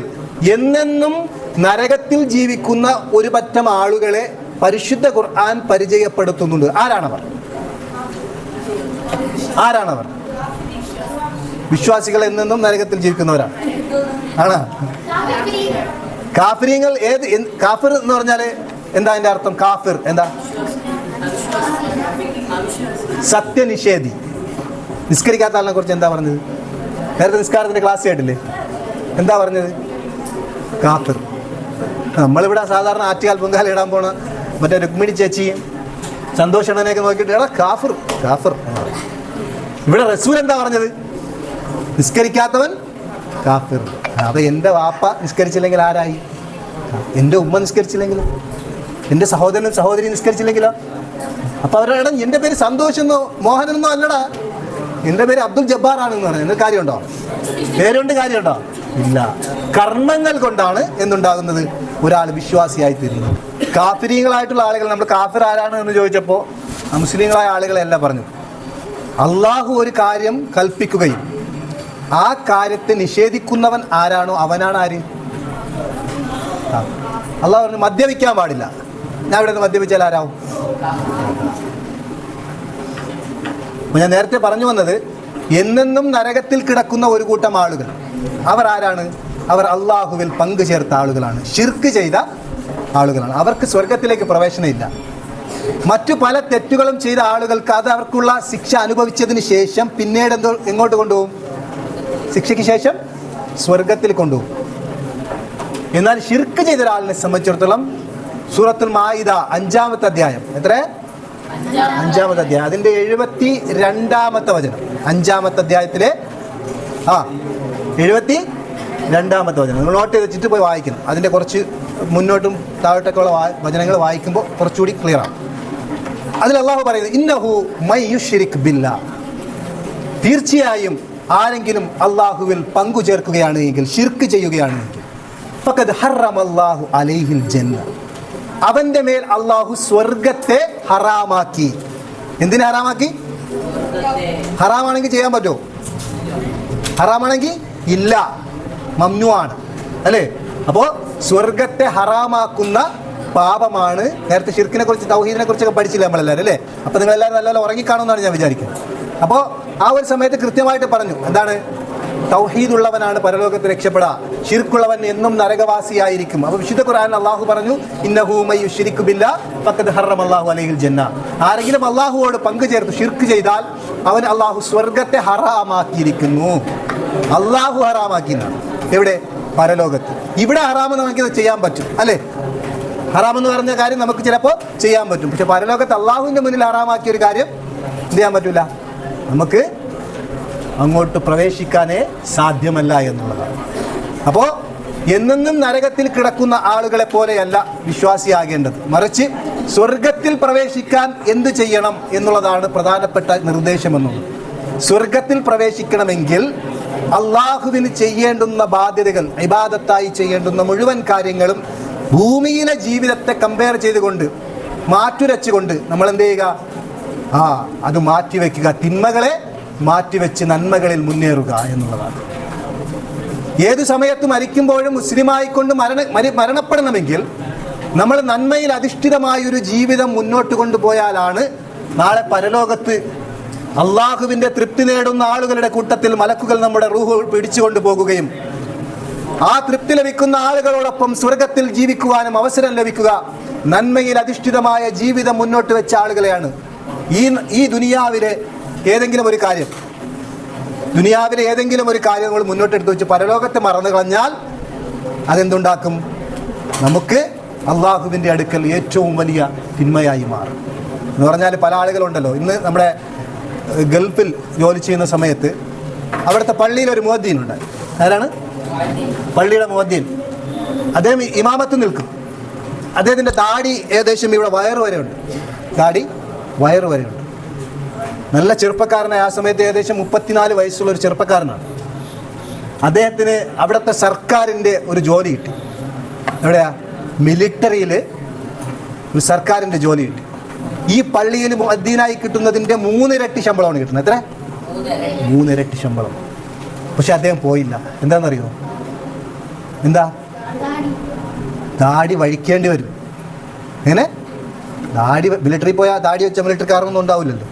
എന്നെന്നും നരകത്തിൽ ജീവിക്കുന്ന ഒരു പറ്റം ആളുകളെ പരിശുദ്ധ ഖുർആൻ പരിചയപ്പെടുത്തുന്നുണ്ട്. ആരാണവർ? ആരാണവർ? വിശ്വാസികൾ എന്നെന്നും നരകത്തിൽ ജീവിക്കുന്നവരാണ്. ആണോ? കാഫിരിയങ്ങൾ ഏത് കാഫിർ എന്ന് പറഞ്ഞാൽ എന്താ അതിന്റെ അർത്ഥം? കാഫിർ എന്താ? സത്യനിഷേധി. നിസ്കരിക്കാത്ത ആളിനെ കുറിച്ച് എന്താ പറഞ്ഞത്? നേരത്തെ നിസ്കാരത്തിന്റെ ക്ലാസ് കേട്ടില്ലേ? എന്താ പറഞ്ഞത്? കാഫിർ. നമ്മളിവിടെ സാധാരണ ആറ്റുകാൽ പൊങ്കാല ഇടാൻ പോണ മറ്റേ രുക്മിണി ചേച്ചിയും സന്തോഷണനെയൊക്കെ നോക്കിയിട്ട് എടാ കാഫിർ കാഫിർ. ഇവിടെ റസൂൽ എന്താ പറഞ്ഞത്? നിസ്കരിക്കാത്തവൻ കാഫിർ. അത് എന്റെ വാപ്പ നിസ്കരിച്ചില്ലെങ്കിൽ ആരായി? എന്റെ ഉമ്മ നിസ്കരിച്ചില്ലെങ്കിൽ എന്റെ സഹോദരനും സഹോദരി നിസ്കരിച്ചില്ലെങ്കിലോ? അപ്പോൾ അവരുടെ എന്റെ പേര് സന്തോഷ് എന്നോ മോഹൻ എന്നോ അല്ലടാ. എന്റെ പേര് അബ്ദുൽ ജബ്ബാർ ആണെന്ന് പറഞ്ഞു. എന്ത് കാര്യമുണ്ടോ? പേരുണ്ട് കാര്യമുണ്ടോ? ഇല്ല. കർമ്മങ്ങൾ കൊണ്ടാണ് എന്തുണ്ടാകുന്നത് ഒരാൾ വിശ്വാസിയായി തീരുന്നത്. കാഫിരീങ്ങളായിട്ടുള്ള ആളുകൾ നമ്മൾ കാഫിർ ആരാണ് എന്ന് ചോദിച്ചപ്പോൾ മുസ്ലിങ്ങളായ ആളുകളെല്ലാം പറഞ്ഞു. അള്ളാഹു ഒരു കാര്യം കൽപ്പിക്കുകയും ആ കാര്യത്തെ നിഷേധിക്കുന്നവൻ ആരാണോ അവനാണ് ആര്? അല്ല പറഞ്ഞു മദ്യപിക്കാൻ പാടില്ല. ഞാൻ ഇവിടെ നിന്ന് മദ്യപിച്ചാൽ ആരാവും? ഞാൻ നേരത്തെ പറഞ്ഞു വന്നത് എന്നെന്നും നരകത്തിൽ കിടക്കുന്ന ഒരു കൂട്ടം ആളുകൾ. അവർ ആരാണ്? അവർ അള്ളാഹുവിൽ പങ്കു ചേർത്ത ആളുകളാണ്. ഷിർക്ക് ചെയ്ത ആളുകളാണ്. അവർക്ക് സ്വർഗത്തിലേക്ക് പ്രവേശനമില്ല മറ്റു പല തെറ്റുകളും ചെയ്ത ആളുകൾക്ക് അത് അവർക്കുള്ള ശിക്ഷ അനുഭവിച്ചതിന് ശേഷം പിന്നീട് എന്തോ എങ്ങോട്ട് കൊണ്ടുപോകും? ശിക്ഷയ്ക്ക് ശേഷം സ്വർഗത്തിൽ കൊണ്ടുപോകും എന്നാൽ ഷിർക്ക് ചെയ്ത ഒരാളിനെ സംബന്ധിച്ചിടത്തോളം സൂറത്തുൽ മായിദ അഞ്ചാമത്തെ അധ്യായം. എത്ര? അഞ്ചാമത്തെ അധ്യായം. അതിന്റെ എഴുപത്തി രണ്ടാമത്തെ വചനം. അഞ്ചാമത്തെ അധ്യായത്തിലെ ആ എഴുപത്തി രണ്ടാമത്തെ വചനം. നിങ്ങൾ നോട്ട് ചെയ്ത് വെച്ചിട്ട് പോയി വായിക്കണം. അതിന്റെ കുറച്ച് മുന്നോട്ടും താഴോട്ടൊക്കെയുള്ള വചനങ്ങൾ വായിക്കുമ്പോൾ കുറച്ചുകൂടി ക്ലിയർ ആവും അതിൽ അള്ളാഹു പറയുന്നത് ഇന്നഹു മൈ യുഷിരിക് ബില്ല. തീർച്ചയായും ആരെങ്കിലും അള്ളാഹുവിൽ പങ്കു ചേർക്കുകയാണ് എങ്കിൽ ഷിർക്ക് ചെയ്യുകയാണ് ഫഖദ് ഹറമല്ലാഹു അലൈഹിൽ ജന്ന. മേൽ അള്ളാഹു സ്വർഗത്തെ ഹറാമാക്കി. എന്തിനെ ഹറാമാക്കി? ഹറാമാണെങ്കിൽ ചെയ്യാൻ പറ്റുമോ ഹറാമാണെങ്കിൽ ഇല്ല മമ്നുവാണ് അല്ലേ? അപ്പോൾ സ്വർഗത്തെ ഹറാമാക്കുന്ന പാപമാണ് നേരത്തെ ഷിർക്കിനെ കുറിച്ച് തൗഹീദിനെ കുറിച്ചൊക്കെ പഠിച്ചില്ല നമ്മളെല്ലാവരും അല്ലേ? അപ്പോൾ നിങ്ങളെല്ലാവരും നല്ലപോലെ ഉറങ്ങിക്കാണുമെന്നാണ് ഞാൻ വിചാരിക്കുന്നത്. അപ്പോൾ ആ ഒരു സമയത്ത് കൃത്യമായിട്ട് പറഞ്ഞു. എന്താണ്? തൗഹീദുള്ളവനാണ് പരലോകത്ത് രക്ഷപ്പെടാ. ഷിർക്കുള്ളവൻ എന്നും നരകവാസിയായിരിക്കും. അപ്പൊ വിശുദ്ധ ഖുർആൻ അള്ളാഹു പറഞ്ഞു അള്ളാഹു അലൈഹിൽ ജന്ന. ആരെങ്കിലും അള്ളാഹുവോട് പങ്കു ചേർത്ത് ഷിർക്ക് ചെയ്താൽ അവൻ അള്ളാഹു സ്വർഗത്തെ ഹറാമാക്കിയിരിക്കുന്നു. അള്ളാഹു ഹറാമാക്കിയെന്നാണ്. എവിടെ? പരലോകത്ത്. ഇവിടെ ഹറാമെന്ന് നമുക്ക് ചെയ്യാൻ പറ്റും. അല്ലേ? ഹറാമെന്ന് പറഞ്ഞ കാര്യം നമുക്ക് ചിലപ്പോൾ ചെയ്യാൻ പറ്റും. പക്ഷെ പരലോകത്ത് അള്ളാഹുവിന്റെ മുന്നിൽ ഹറാമാക്കിയ ഒരു കാര്യം ചെയ്യാൻ പറ്റില്ല നമുക്ക് അങ്ങോട്ട് പ്രവേശിക്കാനേ സാധ്യമല്ല എന്നുള്ളതാണ്. അപ്പോൾ എന്നെന്നും നരകത്തിൽ കിടക്കുന്ന ആളുകളെ പോലെയല്ല വിശ്വാസിയാകേണ്ടത്. മറിച്ച് സ്വർഗത്തിൽ പ്രവേശിക്കാൻ എന്ത് ചെയ്യണം എന്നുള്ളതാണ് പ്രധാനപ്പെട്ട നിർദ്ദേശമെന്നുള്ളത്. സ്വർഗത്തിൽ പ്രവേശിക്കണമെങ്കിൽ അള്ളാഹുവിന് ചെയ്യേണ്ടുന്ന ബാധ്യതകൾ ഇബാദത്തായി ചെയ്യേണ്ടുന്ന മുഴുവൻ കാര്യങ്ങളും ഭൂമിയിലെ ജീവിതത്തെ കമ്പയർ ചെയ്തുകൊണ്ട് മാറ്റുരച്ചുകൊണ്ട് നമ്മൾ എന്ത് ചെയ്യുക? ആ അത് മാറ്റിവെക്കുക തിന്മകളെ മാറ്റിവെച്ച് നന്മകളിൽ മുന്നേറുക എന്നുള്ളതാണ്. ഏതു സമയത്ത് മരിക്കുമ്പോഴും മുസ്ലിമായിക്കൊണ്ട് മരണ മരി മരണപ്പെടണമെങ്കിൽ നമ്മൾ നന്മയിൽ അധിഷ്ഠിതമായ ഒരു ജീവിതം മുന്നോട്ട് കൊണ്ടുപോയാലാണ് നാളെ പരലോകത്ത് അള്ളാഹുവിന്റെ തൃപ്തി നേടുന്ന ആളുകളുടെ കൂട്ടത്തിൽ മലക്കുകൾ നമ്മുടെ റൂഹ് പിടിച്ചുകൊണ്ട് പോകുകയും ആ തൃപ്തി ലഭിക്കുന്ന ആളുകളോടൊപ്പം സ്വർഗത്തിൽ ജീവിക്കുവാനും അവസരം ലഭിക്കുക. നന്മയിൽ അധിഷ്ഠിതമായ ജീവിതം മുന്നോട്ട് വെച്ച ആളുകളെയാണ് ഈ ഈ ദുനിയാവിലെ ഏതെങ്കിലും ഒരു കാര്യം ദുനിയാവിലെ ഏതെങ്കിലും ഒരു കാര്യങ്ങൾ മുന്നോട്ടെടുത്ത് വെച്ച് പരലോകത്തെ മറന്നു കളഞ്ഞാൽ അതെന്തുണ്ടാക്കും? നമുക്ക് അള്ളാഹുവിന്റെ അടുക്കൽ ഏറ്റവും വലിയ തിന്മയായി മാറും. എന്ന് പറഞ്ഞാൽ പല ആളുകളുണ്ടല്ലോ. ഇന്ന് നമ്മുടെ ഗൾഫിൽ ജോലി ചെയ്യുന്ന സമയത്ത് അവിടുത്തെ പള്ളിയിൽ ഒരു മോദ്ദീനുണ്ട് ആരാണ്? പള്ളിയുടെ മോദ്യൻ അദ്ദേഹം ഇമാമത്ത് നിൽക്കും. അദ്ദേഹത്തിന്റെ താടി ഏകദേശം ഇവിടെ വയറ് വരെ ഉണ്ട്. താടി വയറ് വരെയുണ്ട് നല്ല ചെറുപ്പക്കാരനായ ആ സമയത്ത് ഏകദേശം മുപ്പത്തിനാല് വയസ്സുള്ള ഒരു ചെറുപ്പക്കാരനാണ്. അദ്ദേഹത്തിന് അവിടുത്തെ സർക്കാരിന്റെ ഒരു ജോലി കിട്ടി. എവിടെയാ? മിലിറ്ററിയിൽ ഒരു സർക്കാരിന്റെ ജോലി കിട്ടി. ഈ പള്ളിയിൽ മുഅദ്ദീനായി കിട്ടുന്നതിന്റെ മൂന്നിരട്ടി ശമ്പളമാണ് കിട്ടുന്നത്. എത്ര? മൂന്നിരട്ടി ശമ്പളം. പക്ഷെ അദ്ദേഹം പോയില്ല. എന്താണെന്നറിയോ? എന്താ? താടി വഴിക്കേണ്ടി വരും. എങ്ങനെ? ദാടി മിലിറ്ററി പോയാൽ ദാടി വെച്ച മിലിറ്ററിക്കാരൊന്നും ഉണ്ടാവില്ലല്ലോ.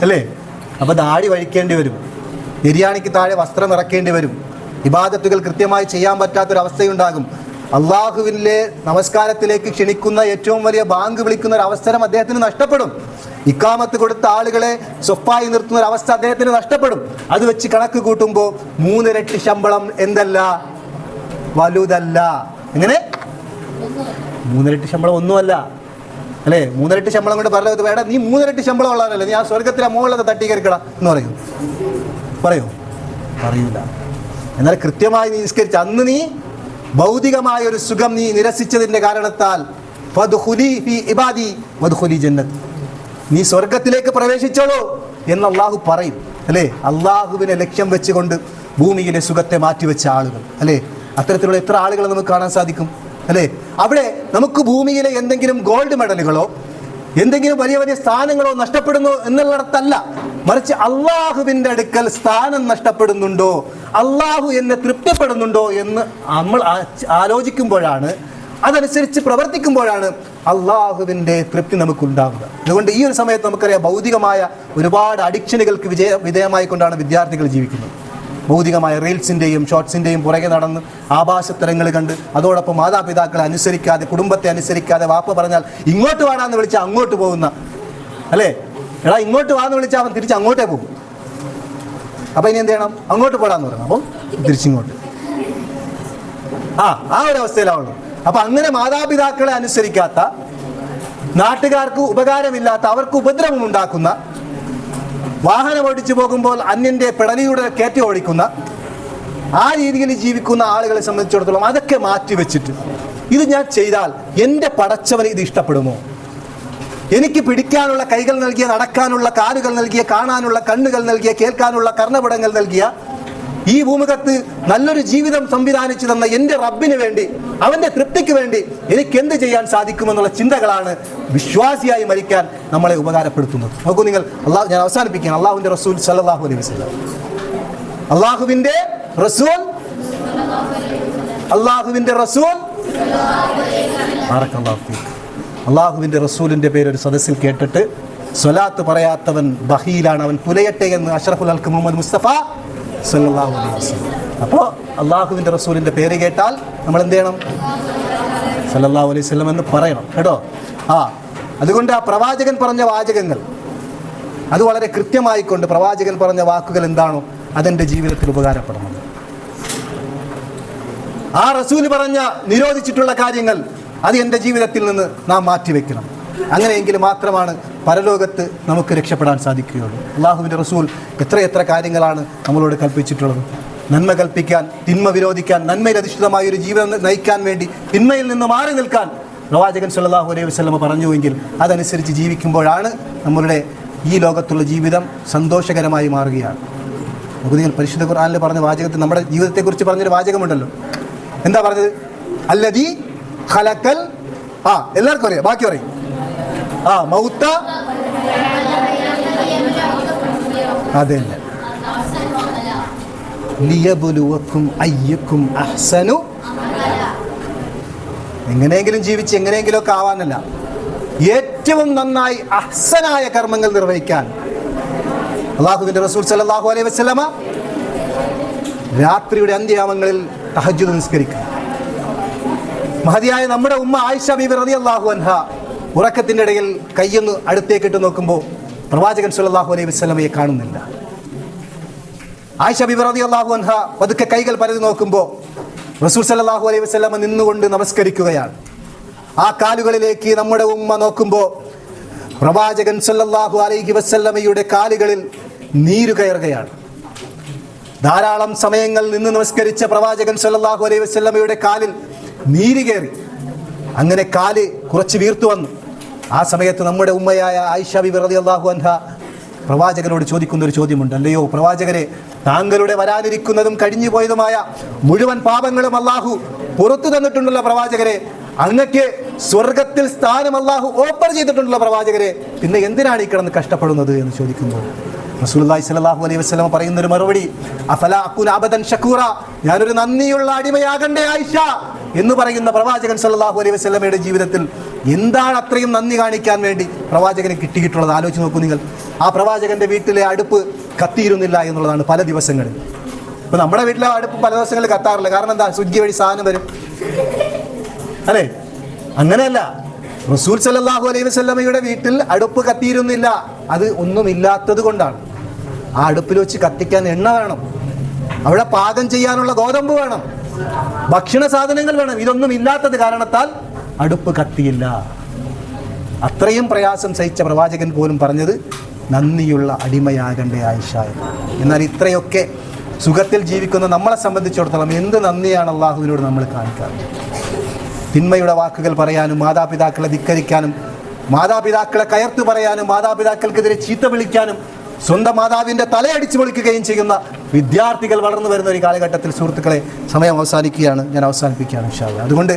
അല്ലേ? അപ്പോൾ ദാടി വഴിക്കേണ്ടി വരും. ബിരിയാണിക്ക് താഴെ വസ്ത്രം ഇറക്കേണ്ടി വരും. ഇബാദത്തുകൾ കൃത്യമായി ചെയ്യാൻ പറ്റാത്തൊരവസ്ഥയുണ്ടാകും. അള്ളാഹുവിന്റെ നമസ്കാരത്തിലേക്ക് ക്ഷണിക്കുന്ന ഏറ്റവും വലിയ ബാങ്ക് വിളിക്കുന്ന ഒരു അവസരം അദ്ദേഹത്തിന് നഷ്ടപ്പെടും. ഇക്കാമത്ത് കൊടുത്ത ആളുകളെ സ്വപ്പായി നിർത്തുന്ന ഒരു അവസ്ഥ അദ്ദേഹത്തിന് നഷ്ടപ്പെടും. അത് വെച്ച് കണക്ക് കൂട്ടുമ്പോൾ മൂന്നിരട്ടി ശമ്പളം എന്തല്ല? വലുതല്ല. എങ്ങനെ? മൂന്നിരട്ടി ശമ്പളം ഒന്നുമല്ല. അല്ലേ? മൂന്നിരട്ടി ശമ്പളം കൊണ്ട് പറഞ്ഞത് വേണ്ട. നീ മൂന്നിരട്ടി ശമ്പളം ഉള്ളവരല്ലേ നീ ആ സ്വർഗത്തിലെ മുകളിലൊക്കെ തട്ടി എന്ന് പറയും. പറയൂ. പറയൂല. എന്നാൽ കൃത്യമായി നീ നിസ്കരിച്ച. അന്ന് നീ ഭൗതികമായ ഒരു സുഖം നീ നിരസിച്ചതിന്റെ കാരണത്താൽ ഇബാദി ജന്നത്ത്. നീ സ്വർഗത്തിലേക്ക് പ്രവേശിച്ചോളൂ എന്ന് അള്ളാഹു പറയും. അല്ലേ? അള്ളാഹുവിനെ ലക്ഷ്യം വെച്ചുകൊണ്ട് ഭൂമിയിലെ സുഖത്തെ മാറ്റിവെച്ച ആളുകൾ. അല്ലേ? അത്തരത്തിലുള്ള എത്ര ആളുകളെ നമുക്ക് കാണാൻ സാധിക്കും? അല്ലേ? അവിടെ നമുക്ക് ഭൂമിയിലെ എന്തെങ്കിലും ഗോൾഡ് മെഡലുകളോ എന്തെങ്കിലും വലിയ വലിയ സ്ഥാനങ്ങളോ നഷ്ടപ്പെടുന്നു എന്നുള്ളിടത്തല്ല. മറിച്ച് അള്ളാഹുവിന്റെ അടുക്കൽ സ്ഥാനം നഷ്ടപ്പെടുന്നുണ്ടോ അള്ളാഹു എന്നെ തൃപ്തിപ്പെടുന്നുണ്ടോ എന്ന് നമ്മൾ ആലോചിക്കുമ്പോഴാണ് അതനുസരിച്ച് പ്രവർത്തിക്കുമ്പോഴാണ് അള്ളാഹുവിന്റെ തൃപ്തി നമുക്കുണ്ടാവുക. അതുകൊണ്ട് ഈ ഒരു സമയത്ത് നമുക്കറിയാം ഭൗതികമായ ഒരുപാട് അഡിക്ഷനുകൾക്ക് വിജയ വിധേയമായിക്കൊണ്ടാണ് വിദ്യാർത്ഥികൾ ജീവിക്കുന്നത്. ഭൗതികമായ റീൽസിന്റെയും ഷോർട്സിന്റെയും പുറകെ നടന്ന് ആഭാസത്തരങ്ങൾ കണ്ട് അതോടൊപ്പം മാതാപിതാക്കളെ അനുസരിക്കാതെ കുടുംബത്തെ അനുസരിക്കാതെ വാപ്പ പറഞ്ഞാൽ ഇങ്ങോട്ട് വാടാന്ന് വിളിച്ചാൽ അങ്ങോട്ട് പോകുന്ന. അല്ലേ? എടാ ഇങ്ങോട്ട് വാന്ന് വിളിച്ചാൽ അവൻ തിരിച്ച് അങ്ങോട്ടേ പോകും. അപ്പം ഇനി എന്ത് ചെയ്യണം? അങ്ങോട്ട് പോടാന്ന് പറയണം. അപ്പം തിരിച്ചിങ്ങോട്ട്. ആ ആ ഒരു അവസ്ഥയിലാവുള്ളൂ. അപ്പൊ അങ്ങനെ മാതാപിതാക്കളെ അനുസരിക്കാത്ത നാട്ടുകാർക്ക് ഉപകാരമില്ലാത്ത അവർക്ക് ഉപദ്രവം ഉണ്ടാക്കുന്ന വാഹനം ഓടിച്ചു പോകുമ്പോൾ അന്യന്റെ പിടലിയുടെ കയറ്റി ഓടിക്കുന്ന ആ രീതിയിൽ ജീവിക്കുന്ന ആളുകളെ സംബന്ധിച്ചിടത്തോളം അതൊക്കെ മാറ്റി വെച്ചിട്ട് ഇത് ഞാൻ ചെയ്താൽ എന്റെ പടച്ചവന് ഇത് ഇഷ്ടപ്പെടുമോ? എനിക്ക് പിടിക്കാനുള്ള കൈകൾ നൽകിയ നടക്കാനുള്ള കാലുകൾ നൽകിയ കാണാനുള്ള കണ്ണുകൾ നൽകിയ കേൾക്കാനുള്ള കർണപടങ്ങൾ നൽകിയ ഈ ഭൂമുഖത്ത് നല്ലൊരു ജീവിതം സംവിധാനിച്ചു തന്ന എന്റെ റബ്ബിന് വേണ്ടി അവന്റെ തൃപ്തിക്ക് വേണ്ടി എനിക്ക് എന്ത് ചെയ്യാൻ സാധിക്കുമെന്നുള്ള ചിന്തകളാണ് വിശ്വാസിയായി മരിക്കാൻ നമ്മളെ ഉപകാരപ്പെടുത്തുന്നത്. നോക്കൂ നിങ്ങൾ അള്ളാഹു ഞാൻ അവസാനിപ്പിക്കുകയാണ്. അള്ളാഹുവിന്റെ റസൂൽ സല്ലല്ലാഹു അലൈഹി വസല്ലം. അള്ളാഹുവിന്റെ റസൂൽ അള്ളാഹുവിന്റെ റസൂൽ അള്ളാഹുവിന്റെ റസൂലിന്റെ പേര് ഒരു സദസ്സിൽ കേട്ടിട്ട് സ്വലാത്ത് പറയാത്തവൻ ബഹീലാണ്. അവൻ പുലയട്ടെ എന്ന് അഷറഫുൽ അൽക്ക് മുഹമ്മദ് മുസ്തഫ സല്ലല്ലാഹു അലൈഹി വസല്ലം. അപ്പോൾ റസൂലിന്റെ പേര് കേട്ടാൽ നമ്മൾ എന്ത് ചെയ്യണം? സല്ലല്ലാഹു അലൈഹി വസല്ലം എന്ന് പറയണം. കേട്ടോ? ആ അതുകൊണ്ട് ആ പ്രവാചകൻ പറഞ്ഞ വാചകങ്ങൾ അത് വളരെ കൃത്യമായിക്കൊണ്ട് പ്രവാചകൻ പറഞ്ഞ വാക്കുകൾ എന്താണോ അതെന്റെ ജീവിതത്തിൽ ഉപകാരപ്പെടണം. ആ റസൂൽ പറഞ്ഞ നിരോധിച്ചിട്ടുള്ള കാര്യങ്ങൾ അത് എന്റെ ജീവിതത്തിൽ നിന്ന് നാം മാറ്റിവെക്കണം. അങ്ങനെയെങ്കിൽ മാത്രമാണ് പരലോകത്ത് നമുക്ക് രക്ഷപ്പെടാൻ സാധിക്കുകയുള്ളൂ. അള്ളാഹുവിന്റെ റസൂൽ എത്രയെത്ര കാര്യങ്ങളാണ് നമ്മളോട് കൽപ്പിച്ചിട്ടുള്ളത്. നന്മ കൽപ്പിക്കാൻ തിന്മ വിരോധിക്കാൻ നന്മയിൽ അധിഷ്ഠിതമായ ഒരു ജീവിതം നയിക്കാൻ വേണ്ടി തിന്മയിൽ നിന്ന് മാറി നിൽക്കാൻ? പ്രവാചകൻ സല്ലാഹു അലൈഹി വസ്ലമ പറഞ്ഞുവെങ്കിൽ അതനുസരിച്ച് ജീവിക്കുമ്പോഴാണ് നമ്മളുടെ ഈ ലോകത്തുള്ള ജീവിതം സന്തോഷകരമായി മാറുകയാണ്. നിങ്ങൾ പരിശുദ്ധ ഖുർആാനിൽ പറഞ്ഞ വാചകത്തിൽ നമ്മുടെ ജീവിതത്തെക്കുറിച്ച് പറഞ്ഞൊരു വാചകമുണ്ടല്ലോ. എന്താ പറഞ്ഞത്? അല്ലതി ഖലക്കൽ ആ എല്ലാവർക്കും അറിയാം ബാക്കി പറയും. ആ മൗത്ത? അതെ ലിയബുലുവക്കും അഹ്സനു. എങ്ങനെയെങ്കിലും ജീവിച്ച് എങ്ങനെയെങ്കിലും ഒക്കെ ആവാനല്ല. ഏറ്റവും നന്നായി അഹ്സനായ കർമ്മങ്ങൾ നിർവഹിക്കാൻ. അള്ളാഹുവിന്റെ റസൂൽ സല്ലല്ലാഹു അലൈഹി വസല്ലമ രാത്രിയുടെ അന്ത്യാമങ്ങളിൽ തഹജ് നിസ്കരിക്കും. മഹതിയായ നമ്മുടെ ഉമ്മ ആയിഷ ബീബി റളിയല്ലാഹു അൻഹ ഉറക്കത്തിന്റെ ഇടയിൽ കയ്യൊന്ന് അടുത്തേക്കിട്ട് നോക്കുമ്പോൾ പ്രവാചകൻ സുല്ലാഹു അലൈഹി വസ്ലമയെ കാണുന്നില്ല. ആയിഷ ബിബറതി അള്ളാഹു അൻഹ പതുക്കെ കൈകൾ പരതി നോക്കുമ്പോൾ റസൂൽ സല്ലാഹു അലൈഹി വസ്ലമ നിന്നുകൊണ്ട് നമസ്കരിക്കുകയാണ്. ആ കാലുകളിലേക്ക് നമ്മുടെ ഉമ്മ നോക്കുമ്പോൾ പ്രവാചകൻ സല്ലല്ലാഹു അലൈഹി വസല്ലമയുടെ കാലുകളിൽ നീരു കയറുകയാണ്. ധാരാളം സമയങ്ങൾ നിന്ന് നമസ്കരിച്ച പ്രവാചകൻ സല്ലാഹു അലൈഹി വസല്ലമയുടെ കാലിൽ നീര് കയറി. അങ്ങനെ കാൽ കുറച്ച് വീർത്തു വന്നു. ആ സമയത്ത് നമ്മുടെ ഉമ്മയായ ആയിഷ വെറുതെ അള്ളാഹു അൻഹ പ്രവാചകനോട് ചോദിക്കുന്ന ഒരു ചോദ്യമുണ്ട്. അല്ലയോ പ്രവാചകരെ താങ്കളുടെ വരാനിരിക്കുന്നതും കഴിഞ്ഞു പോയതുമായ മുഴുവൻ പാപങ്ങളും അള്ളാഹു പുറത്തു തന്നിട്ടുണ്ടല്ലോ പ്രവാചകരെ. അങ്ങക്ക് സ്വർഗത്തിൽ സ്ഥാനം അള്ളാഹു ഓപ്പർ ചെയ്തിട്ടുണ്ടല്ലോ പ്രവാചകരെ. പിന്നെ എന്തിനാണ് ഈ കിടന്ന് കഷ്ടപ്പെടുന്നത് എന്ന് ചോദിക്കുമ്പോൾ റസൂലുള്ളാഹി സ്വല്ലല്ലാഹു അലൈഹി വസല്ലം പറയുന്ന ഒരു മറുപടി അഫല അബദൻ ഷക്കൂറ ഞാനൊരു നന്ദിയുള്ള അടിമയാകണ്ടേ ആയിഷ എന്ന് പറയുന്ന പ്രവാചകൻ സല്ലാഹു അലൈഹി വസ്ലമയുടെ ജീവിതത്തിൽ എന്താണ് അത്രയും നന്ദി കാണിക്കാൻ വേണ്ടി പ്രവാചകന് കിട്ടിയിട്ടുള്ളത്? ആലോചിച്ച് നോക്കൂ നിങ്ങൾ. ആ പ്രവാചകന്റെ വീട്ടിലെ അടുപ്പ് കത്തിയിരുന്നില്ല എന്നുള്ളതാണ് പല ദിവസങ്ങളിൽ. ഇപ്പൊ നമ്മുടെ വീട്ടിലെ അടുപ്പ് പല ദിവസങ്ങളിൽ കത്താറില്ല. കാരണം എന്താ? സ്വിഗ്ഗി വഴി സാധനം വരും. അല്ലേ? അങ്ങനെയല്ല. റസൂൽ സല്ലല്ലാഹു അലൈഹി വസ്ലമയുടെ വീട്ടിൽ അടുപ്പ് കത്തിയിരുന്നില്ല. അത് ഒന്നുമില്ലാത്തത് കൊണ്ടാണ്. ആ അടുപ്പിൽ വെച്ച് കത്തിക്കാൻ എണ്ണ വേണം. അവിടെ പാകം ചെയ്യാനുള്ള ഗോതമ്പ് വേണം. ഭക്ഷണ സാധനങ്ങൾ വേണം. ഇതൊന്നും ഇല്ലാത്തത് കാരണത്താൽ അടുപ്പ് കത്തിയില്ല അത്രയും പ്രയാസം സഹിച്ച പ്രവാചകൻ പോലും പറഞ്ഞത് നന്ദിയുള്ള അടിമയാകണ്ടേ ആയിഷ എന്ന്. എന്നാൽ ഇത്രയൊക്കെ സുഖത്തിൽ ജീവിക്കുന്ന നമ്മളെ സംബന്ധിച്ചിടത്തോളം എന്ത് നന്ദിയാണ് അള്ളാഹുവിനോട് നമ്മൾ കാണിക്കാറ് തിന്മയുടെ വാക്കുകൾ പറയാനും മാതാപിതാക്കളെ ധിക്കരിക്കാനും മാതാപിതാക്കളെ കയർത്തു പറയാനും മാതാപിതാക്കൾക്കെതിരെ ചീത്ത വിളിക്കാനും സ്വന്തം മാതാവിന്റെ തലയടിച്ചു വിളിക്കുകയും ചെയ്യുന്ന വിദ്യാർത്ഥികൾ വളർന്നു വരുന്ന ഒരു കാലഘട്ടത്തിൽ സുഹൃത്തുക്കളെ സമയം അവസാനിക്കുകയാണ് ഞാൻ അവസാനിപ്പിക്കുകയാണ് ഇൻഷാല്ല അതുകൊണ്ട്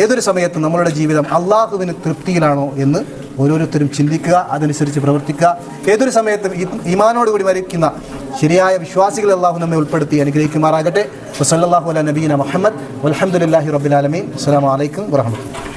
ഏതൊരു സമയത്തും നമ്മളുടെ ജീവിതം അള്ളാഹുവിന് തൃപ്തിയിലാണോ എന്ന് ഓരോരുത്തരും ചിന്തിക്കുക അതനുസരിച്ച് പ്രവർത്തിക്കുക. ഏതൊരു സമയത്തും ഇമാനോടുകൂടി മരിക്കുന്ന ശരിയായ വിശ്വാസികൾ അള്ളാഹു നമ്മെ ഉൾപ്പെടുത്തി അനുഗ്രഹിക്കുമാറാകട്ടെ. വസല്ലാഹു അല നബീന മുഹമ്മദ്. അലഹമുല്ലാഹി റബ്ബിലാലമീൻ അസ്സാം വലൈക്കും വാഹമത്തുള്ള